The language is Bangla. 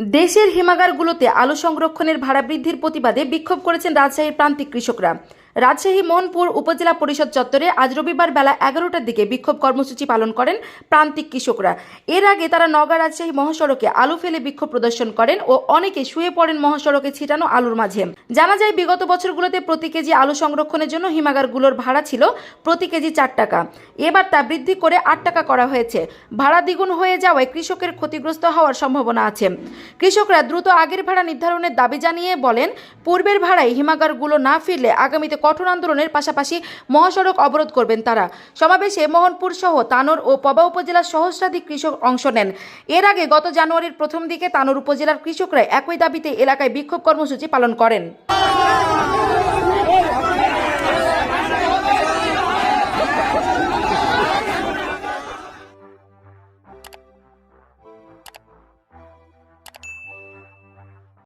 দেশের হিমাগারগুলোতে আলু সংরক্ষণের ভাড়া বৃদ্ধির প্রতিবাদে বিক্ষোভ করেছেন রাজশাহীর প্রান্তিক কৃষকরা। রাজশাহী, মোহনপুর উপজেলা পরিষদ চত্বরে আজ রবিবার বেলা এগারোটার দিকে বিক্ষোভ কর্মসূচি পালন করেন প্রান্তিক কৃষকরা। এর আগে তারা নগা রাজশাহী মহাসড়কে আলু ফেলে বিক্ষোভ প্রদর্শন করেন ও অনেকে শুয়ে পড়েন মহাসড়কে ছিটানো আলুর মাঝে। জানা যায়, বিগত বছরগুলোতে প্রতি কেজি আলু সংরক্ষণের জন্য হিমাগারগুলোর ভাড়া ছিল প্রতি কেজি চার টাকা। এবার তা বৃদ্ধি করে আট টাকা করা হয়েছে। ভাড়া দ্বিগুণ হয়ে যাওয়ায় কৃষকের ক্ষতিগ্রস্ত হওয়ার সম্ভাবনা আছে। কৃষকরা দ্রুত আগের ভাড়া নির্ধারণের দাবি জানিয়ে বলেন, পূর্বের ভাড়ায় হিমাগারগুলো না ফিরলে আগামীতে কঠোর আন্দোলনের পাশাপাশি মহাসড়ক অবরোধ করবেন তারা। সমাবেশে মোহনপুর সহ তানোর ও পবা উপজেলার সহস্রাধিক কৃষক অংশ নেন। এর আগে গত জানুয়ারির প্রথম দিকে তানোর উপজেলার কৃষকরা একই দাবিতে এলাকায় বিক্ষোভ কর্মসূচি পালন করেন।